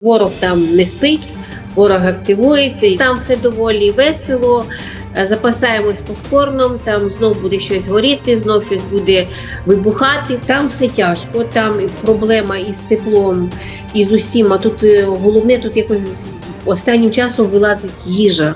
Ворог там не спить, ворог активується, і там все доволі весело. Е, Запасаємось попкорном, там знов буде щось горіти, знов щось буде вибухати. Там все тяжко, там проблема із теплом, і з усім. А тут е, головне тут якось останнім часом вилазить їжа.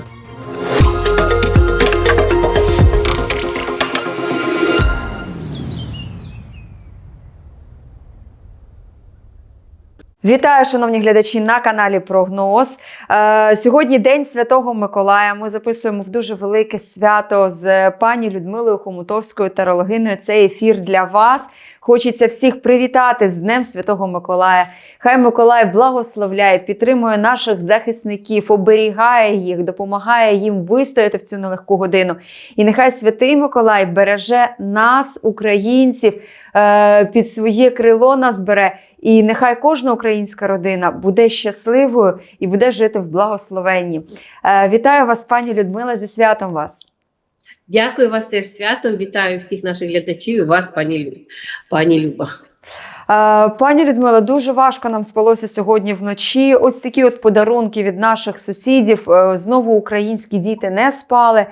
Вітаю, шановні глядачі на каналі Прогноз. Е, сьогодні День Святого Миколая. Ми записуємо в дуже велике свято з пані Людмилою Хомутовською тарологиною. Цей ефір для вас. Хочеться всіх привітати з Днем Святого Миколая. Хай Миколай благословляє, підтримує наших захисників, оберігає їх, допомагає їм вистояти в цю нелегку годину. І нехай святий Миколай береже нас, українців, е, під своє крило нас бере. І нехай кожна українська родина буде щасливою і буде жити в благословенні. Е, Вітаю вас, пані Людмила, зі святом вас. Дякую вас теж святом. Вітаю всіх наших глядачів і вас, пані пані Люба. Е, Пані Людмила, дуже важко нам спалося сьогодні вночі. Ось такі от подарунки від наших сусідів. Е, Знову українські діти не спали.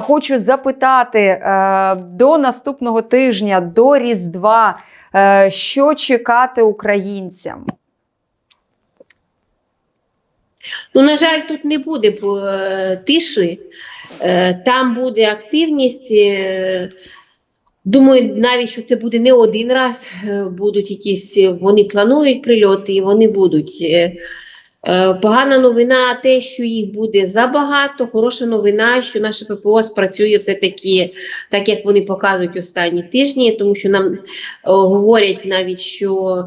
Хочу запитати до наступного тижня, до Різдва, що чекати українцям? Ну, на жаль, тут не буде е, тиші, Е, там буде активність. е, Думаю, навіть що це буде не один раз, е, будуть якісь, е, вони планують прильоти і вони будуть. Е, Погана новина те, що їх буде забагато. Хороша новина, що наше ППО спрацює все-таки так, як вони показують останні тижні, тому що нам е, говорять навіть, що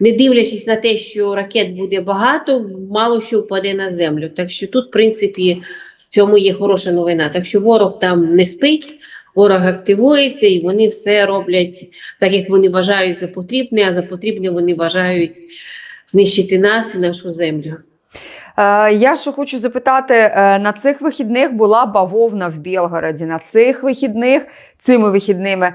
не дивлячись на те, що ракет буде багато, мало що впаде на землю. Так що тут, в принципі, в цьому є хороша новина. Так що ворог там не спить, ворог активується і вони все роблять так, як вони вважають за потрібне, а за потрібне вони вважають знищити нас і нашу землю. Е, Я ще хочу запитати: е, на цих вихідних була бавовна в Білгороді. На цих вихідних, цими вихідними, е,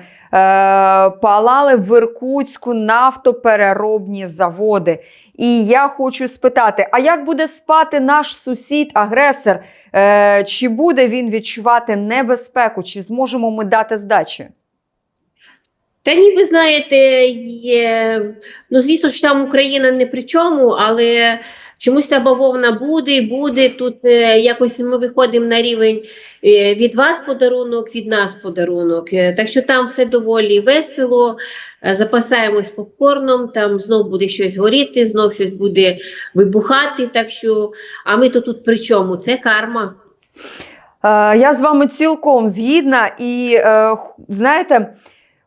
палали в Іркутську нафтопереробні заводи. І я хочу спитати: а як буде спати наш сусід, агресор? Е, Чи буде він відчувати небезпеку? Чи зможемо ми дати здачі? Та ніби знаєте, є, ну звісно ж там Україна не при чому, але чомусь та бавовна буде, і буде. Тут е, якось ми виходимо на рівень е, від вас подарунок, від нас подарунок. Е, так що там все доволі весело. Е, Запасаємось попкорном, там знов буде щось горіти, знов щось буде вибухати. Так що, а ми то тут при чому? Це карма. Е, Я з вами цілком згідна, і е, знаєте,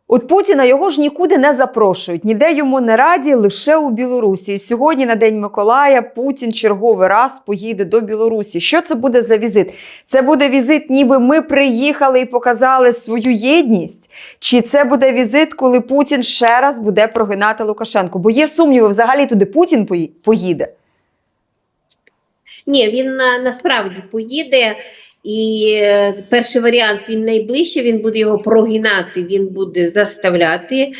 от Путіна його ж нікуди не запрошують, ніде йому не раді, лише у Білорусі. І сьогодні на День Миколая Путін черговий раз поїде до Білорусі. Що це буде за візит? Це буде візит, ніби ми приїхали і показали свою єдність. Чи це буде візит, коли Путін ще раз буде прогинати Лукашенко? Бо є сумніви, взагалі туди Путін поїде. Ні, він насправді поїде. І е, перший варіант він найближче, він буде його прогинати, він буде заставляти.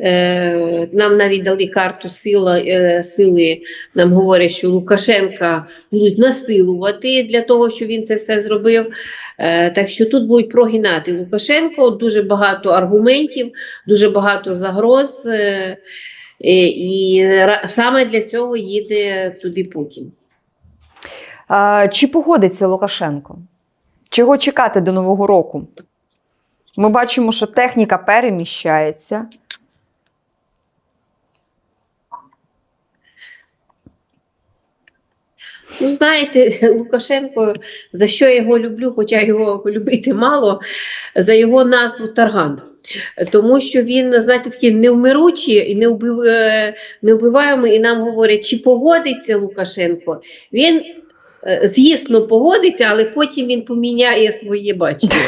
Е, нам навіть дали карту сила, е, сили, нам говорять, що Лукашенка будуть насилувати для того, щоб він це все зробив. Так що тут будуть прогинати Лукашенко, дуже багато аргументів, дуже багато загроз. І саме для цього їде туди Путін. Чи погодиться Лукашенко? Чого чекати до Нового року? Ми бачимо, що техніка переміщається. Ну, знаєте, Лукашенко, за що я його люблю, хоча його любити мало, за його назву Тарган. Тому що він, знаєте, такий невмиручий і не, е, невбиваємий, і нам говорять, чи погодиться Лукашенко. Він, звісно, погодиться, але потім він поміняє своє бачення.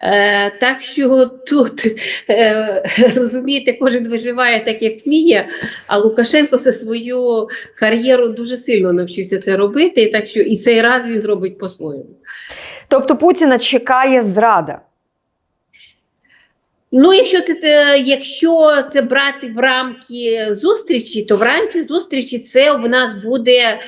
Е, так що тут е, розумієте, кожен виживає так, як вміє, а Лукашенко все свою кар'єру дуже сильно навчився це робити, і так що і цей раз він зробить по-своєму. Тобто Путіна чекає зрада. Ну, якщо це, якщо це брати в рамки зустрічі, то в рамці зустрічі це в нас буде е,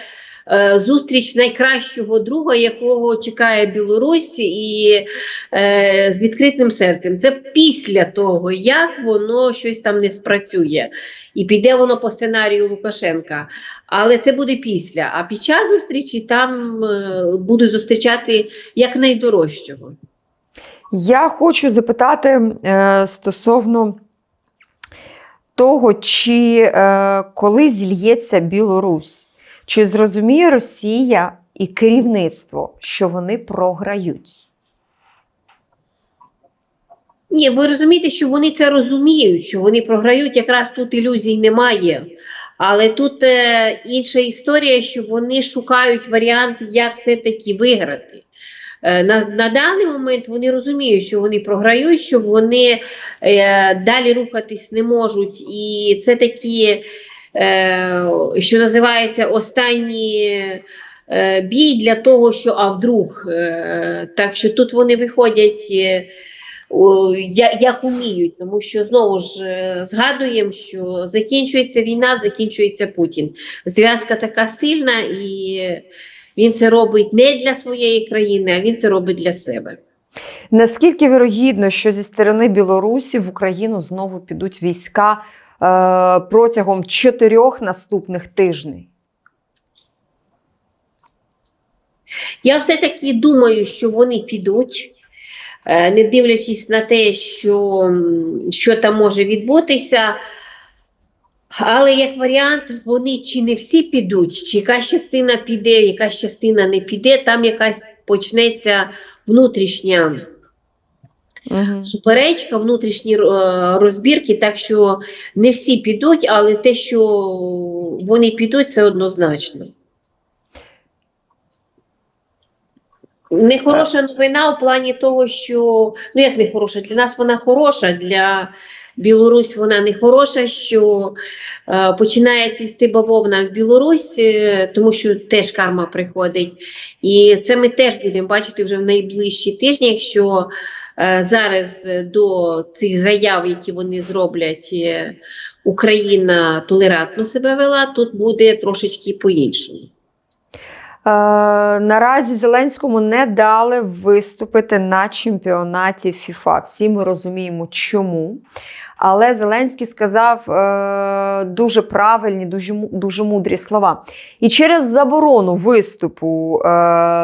зустріч найкращого друга, якого чекає Білорусь, і е, з відкритим серцем. Це після того, як воно щось там не спрацює, і піде воно по сценарію Лукашенка. Але це буде після. А під час зустрічі там е, будуть зустрічати як найдорожчого. Я хочу запитати е, стосовно того, чи е, коли зільється Білорусь, чи зрозуміє Росія і керівництво, що вони програють? Ні, ви розумієте, що вони це розуміють, що вони програють, якраз тут ілюзій немає. Але тут е, інша історія, що вони шукають варіант, як все-таки виграти. Е, на, на даний момент вони розуміють, що вони програють, що вони е, далі рухатись не можуть. І це такі, що називається, останні е, бій для того, що а вдруг. Е, так що тут вони виходять. Е, як уміють, тому що знову ж е, згадуємо, що закінчується війна, закінчується Путін. Зв'язка така сильна, і він це робить не для своєї країни, а він це робить для себе. Наскільки вірогідно, що зі сторони Білорусі в Україну знову підуть війська е, протягом чотирьох наступних тижнів? Я все-таки думаю, що вони підуть, е, не дивлячись на те, що, що там може відбутися. Але як варіант, вони чи не всі підуть, чи якась частина піде, якась частина не піде, там якась почнеться внутрішня Угу. суперечка, внутрішні е, розбірки, так що не всі підуть, але те, що вони підуть, це однозначно. Нехороша новина у плані того, що ну як не хороша, для нас вона хороша, для Білорусь вона не хороша, що е, починає цвісти бавовна в Білорусь, е, тому що теж карма приходить. І це ми теж будемо бачити вже в найближчі тижні, якщо е, зараз е, до цих заяв, які вони зроблять, е, Україна толерантно себе вела, тут буде трошечки по-іншому. Е, наразі Зеленському не дали виступити на чемпіонаті ФІФА. Всі ми розуміємо, чому. Але Зеленський сказав е, дуже правильні, дуже, дуже мудрі слова. І через заборону виступу е,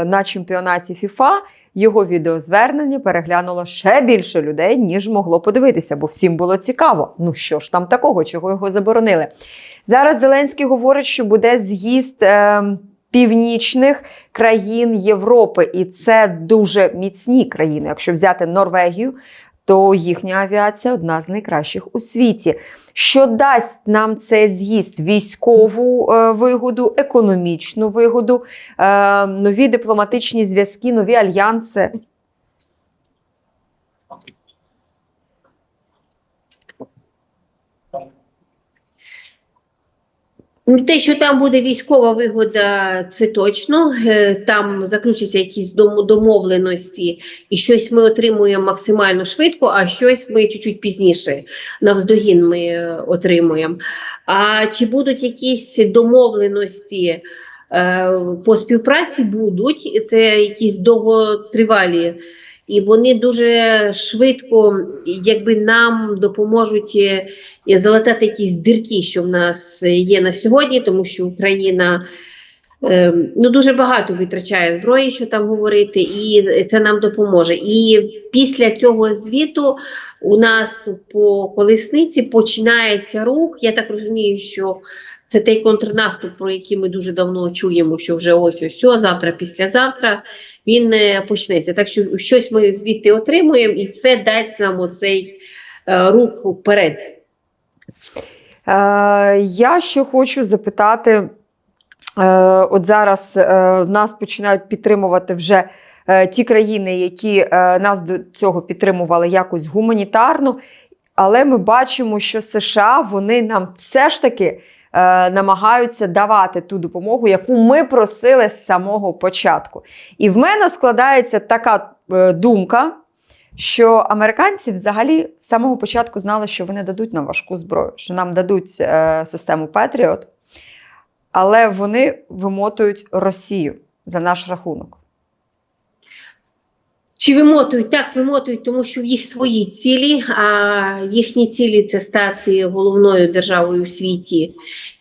на чемпіонаті ФІФА його відеозвернення переглянуло ще більше людей, ніж могло подивитися, бо всім було цікаво. Ну що ж там такого, чого його заборонили? Зараз Зеленський говорить, що буде з'їзд. Е, північних країн Європи, і це дуже міцні країни. Якщо взяти Норвегію, то їхня авіація одна з найкращих у світі. Що дасть нам цей з'їзд? Військову е, вигоду, економічну вигоду, е, нові дипломатичні зв'язки, нові альянси. Те, що там буде військова вигода, це точно. Е, Там заключаться якісь дом- домовленості, і щось ми отримуємо максимально швидко, а щось ми чуть-чуть пізніше навздогін ми е, отримуємо. А чи будуть якісь домовленості е, по співпраці? Будуть це якісь довготривалі. І вони дуже швидко, якби нам допоможуть е, залатати якісь дірки, що в нас є на сьогодні, тому що Україна е, ну, дуже багато витрачає зброї, що там говорити, і це нам допоможе. І після цього звіту у нас по колесниці починається рух. Я так розумію, що це той контрнаступ, про який ми дуже давно чуємо, що вже ось ось ось, завтра, післязавтра він е, почнеться. Так що щось ми звідти отримуємо, і це дасть нам оцей е, рух вперед. Е, я ще хочу запитати: от зараз нас починають підтримувати вже ті країни, які нас до цього підтримували якось гуманітарно. Але ми бачимо, що США вони нам все ж таки намагаються давати ту допомогу, яку ми просили з самого початку. І в мене складається така е, думка, що американці взагалі з самого початку знали, що вони дадуть нам важку зброю, що нам дадуть е, систему Петріот, але вони вимотують Росію за наш рахунок. Чи вимотують? Так, вимотують, тому що в їх свої цілі, а їхні цілі це стати головною державою у світі.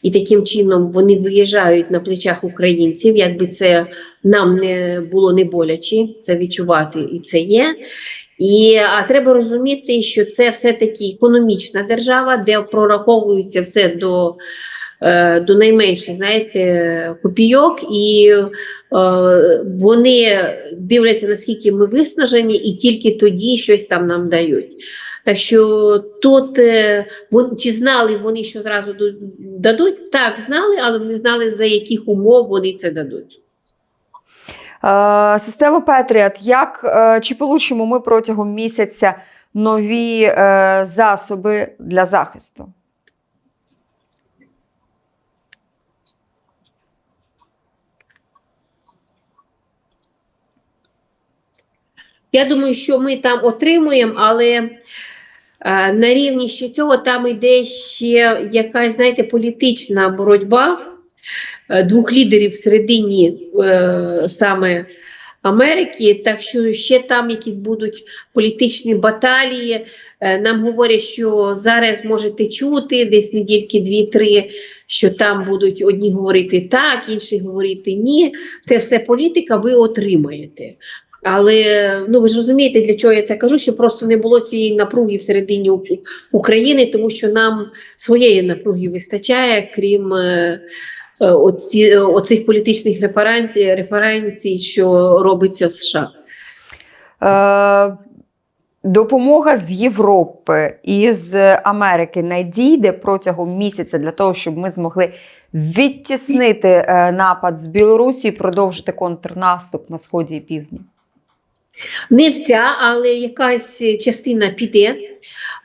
І таким чином вони виїжджають на плечах українців, якби це нам не було не боляче, це відчувати і це є. І, а треба розуміти, що це все-таки економічна держава, де прораховується все до, до найменших, знаєте, копійок, і е, вони дивляться, наскільки ми виснажені, і тільки тоді щось там нам дають. Так що тут е, вон, чи знали вони, що зразу дадуть? Так, знали, але вони знали, за яких умов вони це дадуть. Е, Система Петріот, як е, чи получимо ми протягом місяця нові е, засоби для захисту? Я думаю, що ми там отримуємо, але е, на рівні ще цього там йде ще якась, знаєте, політична боротьба е, двох лідерів всередині е, саме Америки. Так що ще там якісь будуть політичні баталії. Е, нам говорять, що зараз можете чути десь недільки дві-три, що там будуть одні говорити так, інші говорити ні. Це все політика, ви отримаєте. Але ну ви ж розумієте, для чого я це кажу, що просто не було цієї напруги всередині України, тому що нам своєї напруги вистачає, крім е, е, оці, оцих політичних референцій, референцій, що робиться в США. Е, Допомога з Європи і з Америки надійде протягом місяця для того, щоб ми змогли відтіснити е, напад з Білорусі і продовжити контрнаступ на сході і півдні. Не вся, але якась частина піде.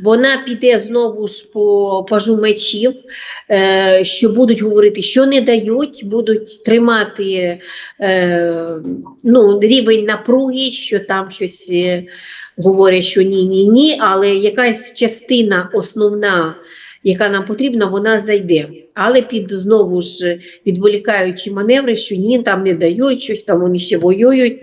Вона піде знову ж по пажу мечів, е, що будуть говорити, що не дають, будуть тримати е, ну, рівень напруги, що там щось е, говорять, що ні, ні, ні, але якась частина основна. Яка нам потрібна, вона зайде. Але під знову ж відволікаючи маневри, що ні, там не дають, щось там вони ще воюють.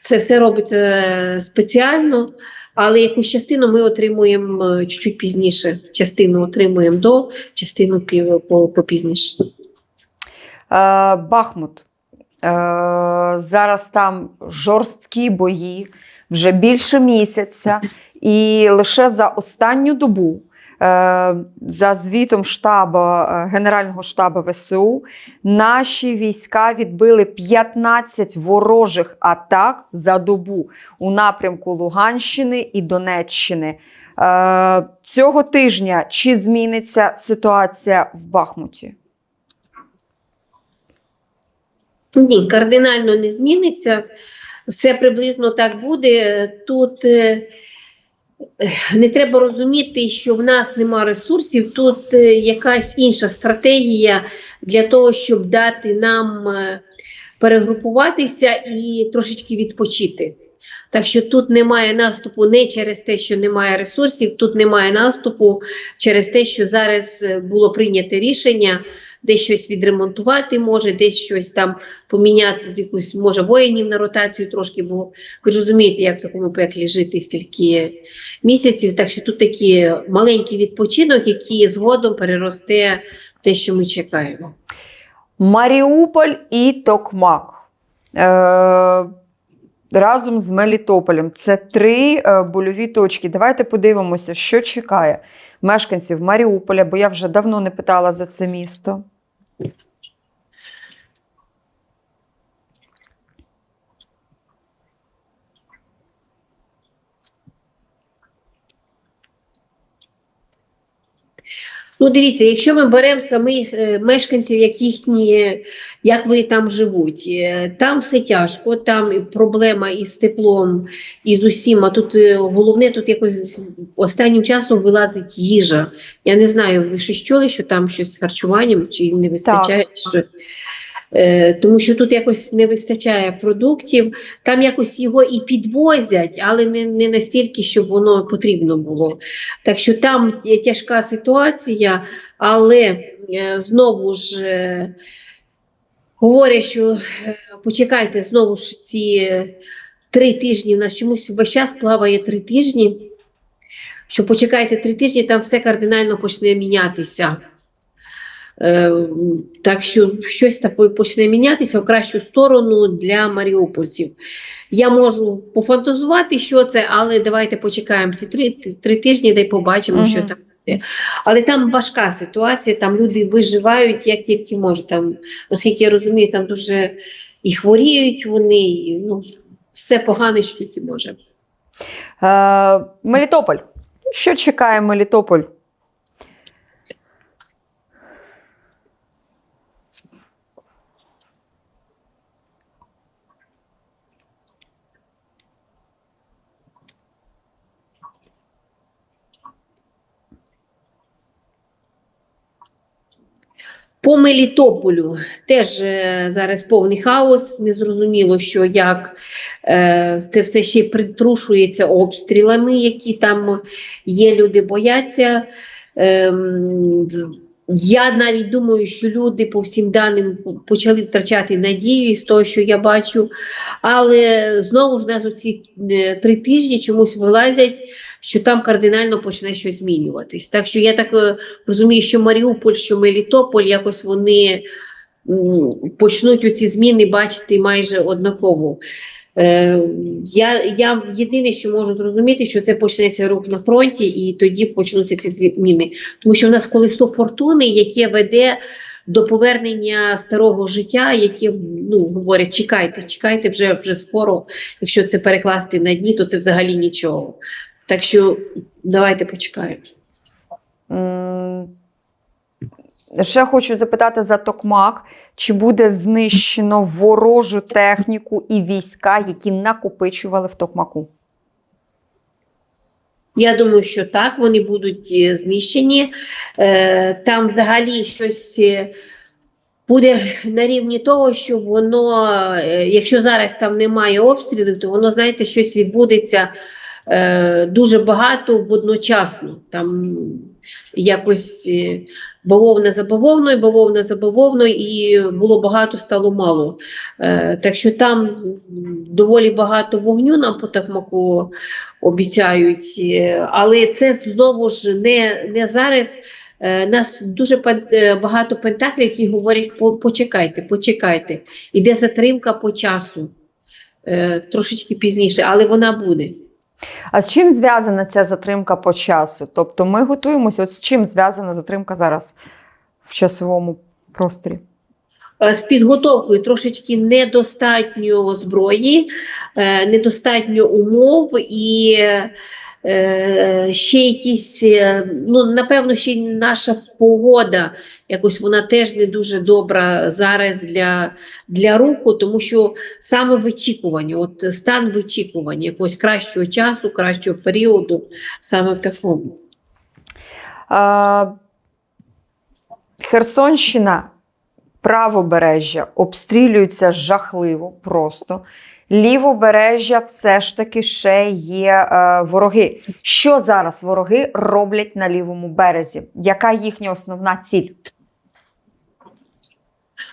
Це все робиться е, спеціально, але якусь частину ми отримуємо е, чуть-чуть пізніше. Частину отримуємо до, частину попізніше. Е, Бахмут. Зараз там жорсткі бої вже більше місяця, і лише за останню добу, за звітом штабу, е, Генерального штабу ВСУ, наші війська відбили 15 ворожих атак за добу у напрямку Луганщини і Донеччини. Е, Цього тижня чи зміниться ситуація в Бахмуті? Ні, кардинально не зміниться. Все приблизно так буде. Тут е, е, не треба розуміти, що в нас нема ресурсів. Тут е, якась інша стратегія для того, щоб дати нам е, перегрупуватися і трошечки відпочити. Так що тут немає наступу не через те, що немає ресурсів, тут немає наступу через те, що зараз е, було прийнято рішення десь щось відремонтувати, може, десь щось там поміняти якусь, може, воїнів на ротацію трошки, бо ви розумієте, як в такому пеклі жити стільки місяців. Так що тут такий маленький відпочинок, який згодом переросте те, що ми чекаємо. Маріуполь і Токмак. Е, разом з Мелітополем. Це три е, больові точки. Давайте подивимося, що чекає мешканців Маріуполя, бо я вже давно не питала за це місто. Ну, дивіться, якщо ми беремо самих е, мешканців, як їхні, як вони там живуть, е, там все тяжко, там проблема із теплом, і з усім. А тут е, головне, тут якось останнім часом вилазить їжа. Я не знаю, ви щось чули, що там щось з харчуванням чи не вистачає? чи Що? Е, тому що тут якось не вистачає продуктів, там якось його і підвозять, але не, не настільки, щоб воно потрібно було. Так що там є тяжка ситуація, але е, знову ж е, говорять, що е, почекайте, знову ж ці е, три тижні, у нас чомусь весь час плаває три тижні, що почекайте три тижні, там все кардинально почне мінятися. Е, так що щось таке почне мінятися в кращу сторону для маріупольців. Я можу пофантазувати, що це, але давайте почекаємо ці три, три тижні, де й побачимо, Мгм. що там буде. Але там важка ситуація, там люди виживають як тільки можуть. Там, наскільки я розумію, там дуже і хворіють вони, і, ну, все погане, що тільки може. Е, Мелітополь. Що чекає Мелітополь? По Мелітополю теж е, зараз повний хаос, незрозуміло, що як е, це все ще притрушується обстрілами, які там є, люди бояться. Ем, я навіть думаю, що люди по всім даним почали втрачати надію з того, що я бачу. Але знову ж нас оці е, три тижні чомусь вилазять, що там кардинально почне щось змінюватись. Так що я так е, розумію, що Маріуполь, що Мелітополь, якось вони почнуть оці зміни бачити майже однаково. Е, я, я єдине, що можу зрозуміти, що це почнеться рух на фронті, і тоді почнуться ці зміни. Тому що в нас колесо фортуни, яке веде до повернення старого життя, яке ну, говорять, чекайте, чекайте вже, вже скоро. Якщо це перекласти на дні, то це взагалі нічого. Так що давайте почекаємо. Ще хочу запитати за Токмак, чи буде знищено ворожу техніку і війська, які накопичували в Токмаку? Я думаю, що так, вони будуть е, знищені. Е, Там взагалі щось е, буде на рівні того, що воно, якщо зараз там немає обстрілів, то воно, знаєте, щось відбудеться е, дуже багато водночасно. Там якось е, бавовна за бавовною, бавовна за бавовною, і було багато, стало мало. Е, Так що там доволі багато вогню нам по Токмаку обіцяють, е, але це знову ж не, не зараз. Е, Нас дуже багато пентаклів, які говорять: почекайте, почекайте. Іде затримка по часу. Трошечки пізніше, але вона буде. А з чим зв'язана ця затримка по часу? Тобто ми готуємося, от з чим зв'язана затримка зараз в часовому просторі? Е, З підготовкою трошечки недостатньо зброї, е, недостатньо умов і ще якісь, е, ну напевно, ще й наша погода, якось вона теж не дуже добра зараз для, для руху, тому що саме вичікування, от стан вичікування якогось кращого часу, кращого періоду, саме в такому. Е, Херсонщина, правобережжя обстрілюється жахливо просто. Лівобережжя все ж таки ще є е, вороги. Що зараз вороги роблять на лівому березі? Яка їхня основна ціль?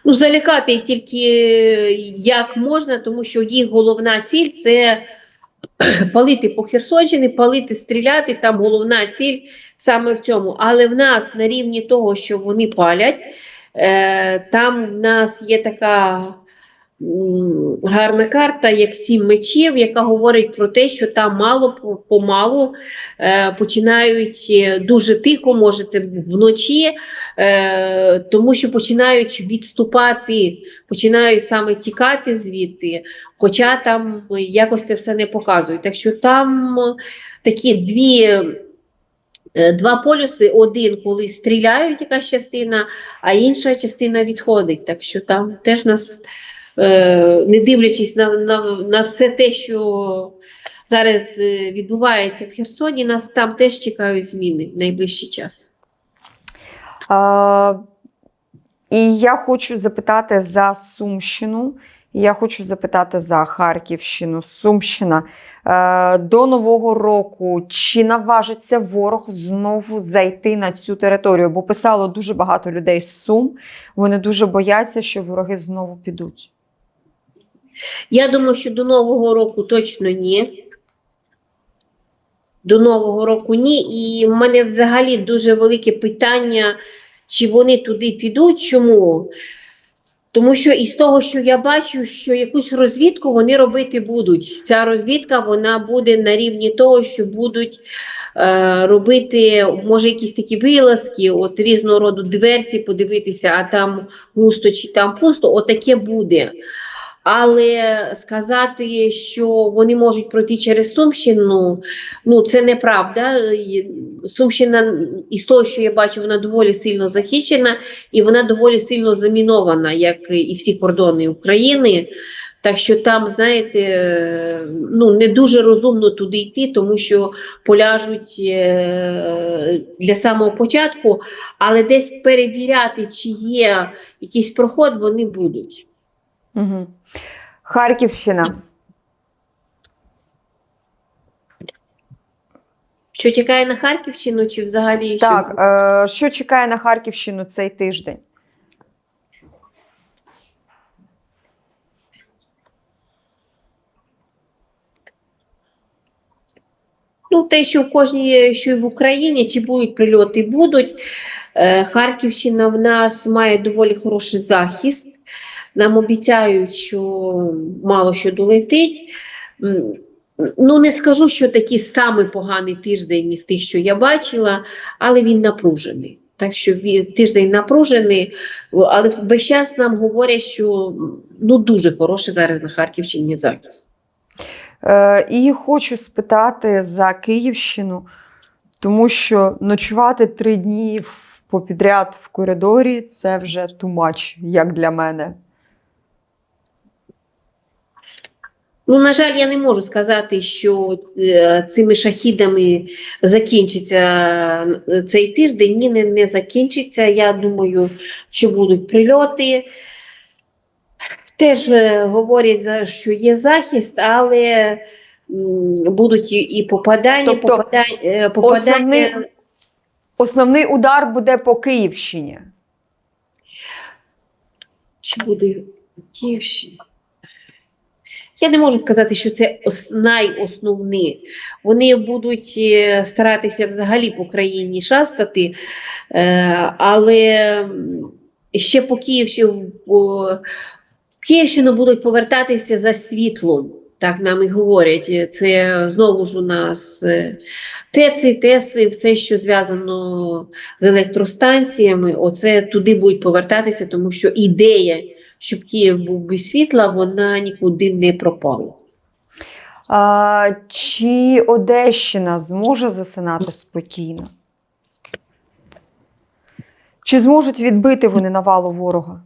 Ну, залякати тільки як можна, тому що їх головна ціль це палити по Херсонщині, палити, стріляти. Там головна ціль саме в цьому. Але в нас на рівні того, що вони палять, е, там в нас є така гарна карта, як сім мечів, яка говорить про те, що там мало помалу е, починають е, дуже тихо, може це вночі, е, тому що починають відступати, починають саме тікати звідти, хоча там якось це все не показують. Так що там такі дві. Два полюси: один, коли стріляють якась частина, а інша частина відходить. Так що там теж нас, не дивлячись на, на, на все те, що зараз е, відбувається в Херсоні, нас там теж чекають зміни в найближчий час. Е, І я хочу запитати за Сумщину. Я хочу запитати за Харківщину, Сумщина. Е, до Нового року чи наважиться ворог знову зайти на цю територію? Бо писало дуже багато людей з Сум. Вони дуже бояться, що вороги знову підуть. Я думаю, що до Нового року точно ні. До Нового року ні. І в мене взагалі дуже велике питання, чи вони туди підуть. Чому? Тому що із того, що я бачу, що якусь розвідку вони робити будуть. Ця розвідка вона буде на рівні того, що будуть е, робити, може, якісь такі вилазки, от різного роду диверсії, подивитися, а там густо чи там пусто, отаке буде. Але сказати, що вони можуть пройти через Сумщину, ну це неправда. Сумщина, із того, що я бачу, вона доволі сильно захищена і вона доволі сильно замінована, як і всі кордони України. Так що там, знаєте, ну не дуже розумно туди йти, тому що поляжуть е, для самого початку, але десь перевіряти, чи є якийсь проход, вони будуть. Угу. Харківщина. Що чекає на Харківщину, чи взагалі що? Так, е, що чекає на Харківщину цей тиждень? Ну, те, що в кожній, що і в Україні, чи будуть прильоти, будуть. Е, Харківщина в нас має доволі хороший захист. Нам обіцяють, що мало що долетить. Ну, не скажу, що такий самий поганий тиждень із тих, що я бачила, але він напружений. Так що тиждень напружений, але весь час нам говорять, що ну, дуже хороший зараз на Харківщині захист. Е, і хочу спитати за Київщину, тому що ночувати три дні попідряд в коридорі це вже much, як для мене. Ну, на жаль, я не можу сказати, що е, цими шахідами закінчиться е, цей тиждень. Ні, не, не закінчиться. Я думаю, що будуть прильоти. Теж е, говорять, що є захист, але будуть і, попадання, Тобто, попадання, попадання. Основний, основний удар буде по Київщині. Чи буде в Київщині? Я не можу сказати, що це ос- найосновні. Вони будуть е, старатися взагалі по країні шастати, е, але ще по Київщину, Київщину будуть повертатися за світлом. Так нам і говорять. Це знову ж у нас е, ТЕЦи, ТЕСи, все, що зв'язано з електростанціями, оце туди будуть повертатися, тому що ідея, щоб Київ був без світла, вона нікуди не пропала. А, чи Одещина зможе засинати спокійно? Чи зможуть відбити вони навалу ворога?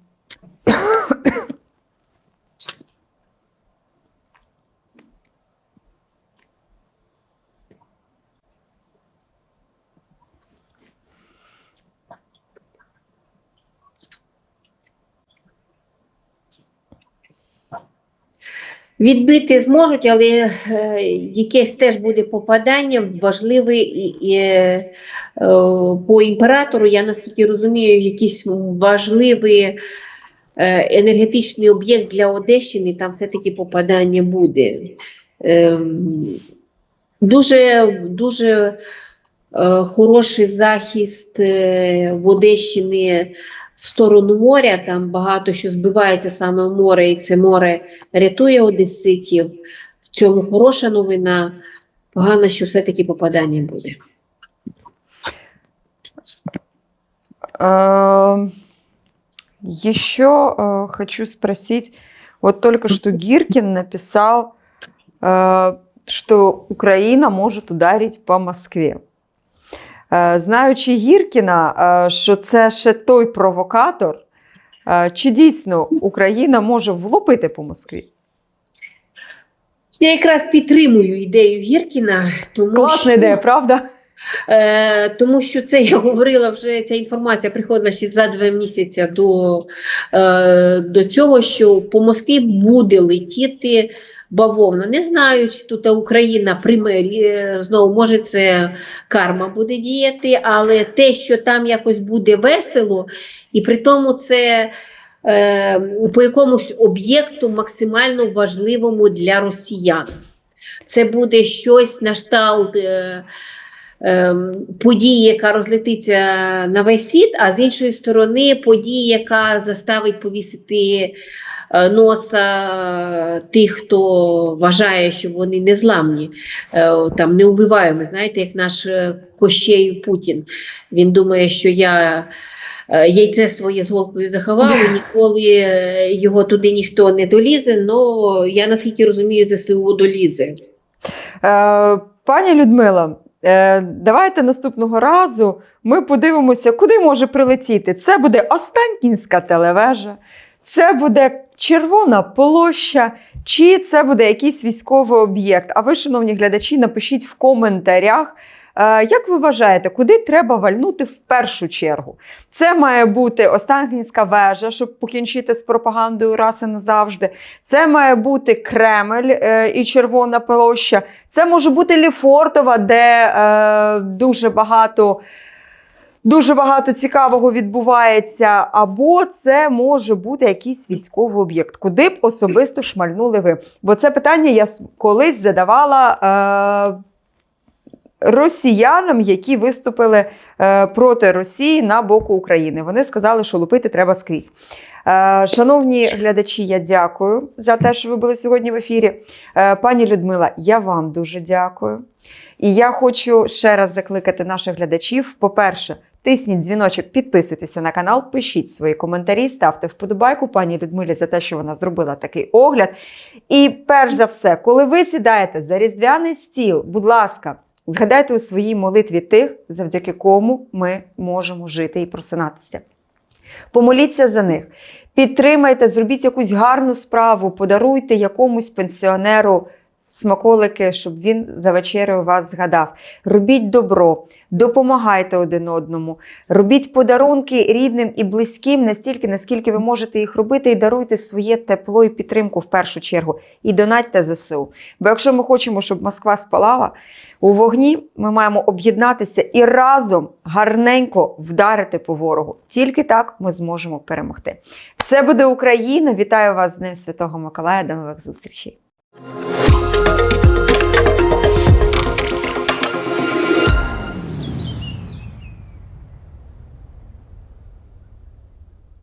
Відбити зможуть, але е, якесь теж буде попадання важливе і, і, е, по імператору. Я наскільки розумію, якийсь важливий е, енергетичний об'єкт для Одещини, там все-таки попадання буде. Ем, дуже дуже е, хороший захист е, в Одещині в сторону моря. Там багато що збивається саме в море, і це море рятує одеситів. В цьому хороша новина. Погано, що все-таки попадання буде. Э, Еще э, хочу спросить, вот только что Гиркин написал, э, что Украина может ударить по Москве. Е, Знаючи Гіркіна, е, що це ще той провокатор, е, чи дійсно Україна може влупити по Москві? Я якраз підтримую ідею Гіркіна, тому Класна що ідея, правда? Е, тому що це я говорила вже, ця інформація приходила ще за два місяці до, е, до цього, що по Москві буде летіти бавовна. Не знаю, чи тут Україна прийме е, знову, може це карма буде діяти, але те, що там якось буде весело, і при тому це. е, По якомусь об'єкту максимально важливому для росіян. Це буде щось на кшталт е, ем, події, яка розлетиться на весь світ, а з іншої сторони, події, яка заставить повісити е, носа тих, хто вважає, що вони незламні, е, там неубиваємо. Знаєте, як наш е, Кощей Путін. Він думає, що я. е, Яйце своє з голкою заховав, і ніколи е, його туди ніхто не долізе. але я наскільки розумію, ЗСУ долізе. Е, пані Людмила, е, давайте наступного разу ми подивимося, куди може прилетіти. Це буде Останкінська телевежа, це буде Червона площа, чи це буде якийсь військовий об'єкт. А ви, шановні глядачі, напишіть в коментарях. е, Як ви вважаєте, куди треба вальнути в першу чергу? Це має бути Останкінська вежа, щоб покінчити з пропагандою раз і назавжди. Це має бути Кремль е, і Червона площа. Це може бути Ліфортова, де е, дуже багато. Дуже багато цікавого відбувається, або це може бути якийсь військовий об'єкт, куди б особисто шмальнули ви. Бо це питання я колись задавала е, росіянам, які виступили е, проти Росії на боку України. Вони сказали, що лупити треба скрізь. Е, Шановні глядачі, я дякую за те, що ви були сьогодні в ефірі. Е, Пані Людмила, я вам дуже дякую. І я хочу ще раз закликати наших глядачів. По-перше, тисніть дзвіночок, підписуйтеся на канал, пишіть свої коментарі, ставте вподобайку пані Людмилі за те, що вона зробила такий огляд. І перш за все, коли ви сідаєте за різдвяний стіл, будь ласка, згадайте у своїй молитві тих, завдяки кому ми можемо жити і просинатися. Помоліться за них, підтримайте, зробіть якусь гарну справу, подаруйте якомусь пенсіонеру смаколики, щоб він за вечерею вас згадав. Робіть добро, допомагайте один одному, робіть подарунки рідним і близьким настільки, наскільки ви можете їх робити, і даруйте своє тепло і підтримку в першу чергу. І донатьте ЗСУ. Бо якщо ми хочемо, щоб Москва спалала, у вогні ми маємо об'єднатися і разом гарненько вдарити по ворогу. Тільки так ми зможемо перемогти. Все буде Україна! Вітаю вас з Днем Святого Миколая. До нових зустрічей!